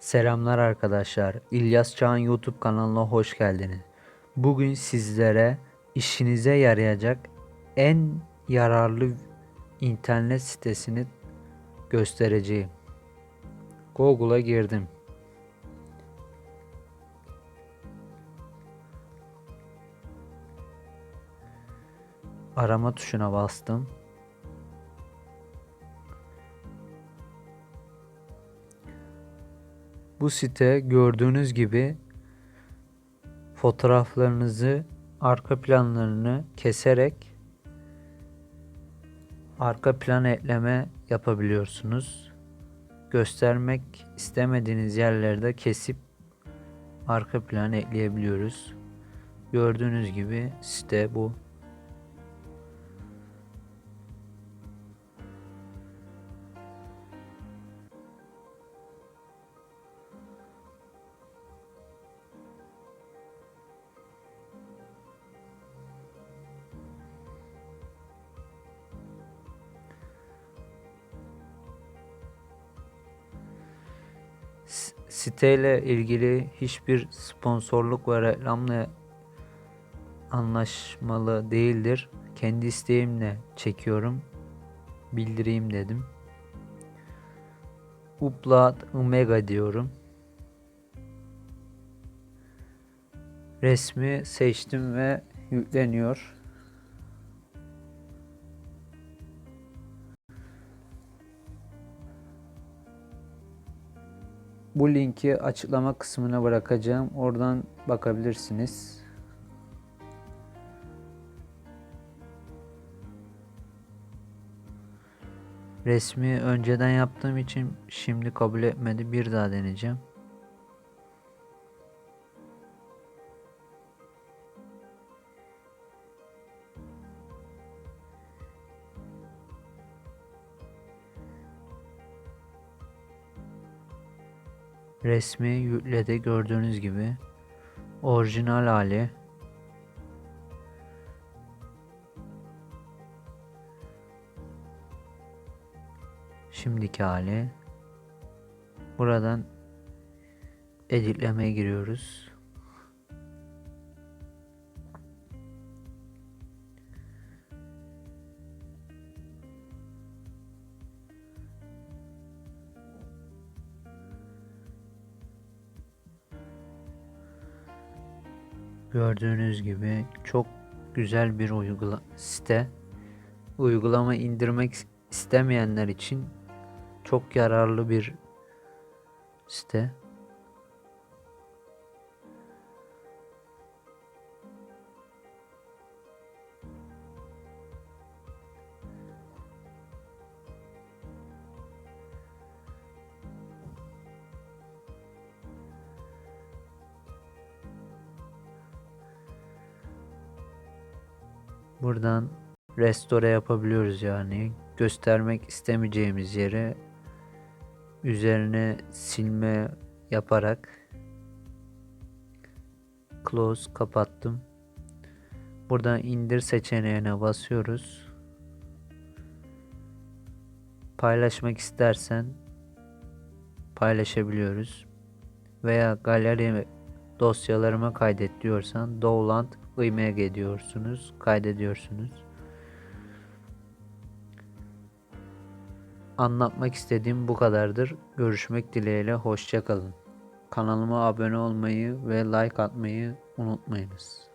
Selamlar arkadaşlar. İlyas Çağan YouTube kanalına hoş geldiniz. Bugün sizlere işinize yarayacak en yararlı internet sitesini göstereceğim. Google'a girdim. Arama tuşuna bastım. Bu site gördüğünüz gibi fotoğraflarınızı arka planlarını keserek arka plan ekleme yapabiliyorsunuz. Göstermek istemediğiniz yerlerde kesip arka plan ekleyebiliyoruz. Gördüğünüz gibi site bu. Siteyle ilgili hiçbir sponsorluk ve reklamla anlaşmalı değildir. Kendi isteğimle çekiyorum. Bildireyim dedim. Upload Omega diyorum. Resmi seçtim ve yükleniyor. Bu linki açıklama kısmına bırakacağım. Oradan bakabilirsiniz. Resmi önceden yaptığım için şimdi kabul etmedi. Bir daha deneyeceğim. Resmi yükledi gördüğünüz gibi. Orijinal hali. Şimdiki hali. Buradan editlemeye giriyoruz. Gördüğünüz gibi çok güzel bir uygula site. Uygulama indirmek istemeyenler için çok yararlı bir site. Buradan restore yapabiliyoruz yani. Göstermek istemeyeceğimiz yere üzerine silme yaparak close kapattım. Buradan indir seçeneğine basıyoruz. Paylaşmak istersen paylaşabiliyoruz. Veya galeri dosyalarıma kaydet diyorsan download img diyorsunuz. Kaydediyorsunuz. Anlatmak istediğim bu kadardır. Görüşmek dileğiyle hoşçakalın. Kanalıma abone olmayı ve like atmayı unutmayınız.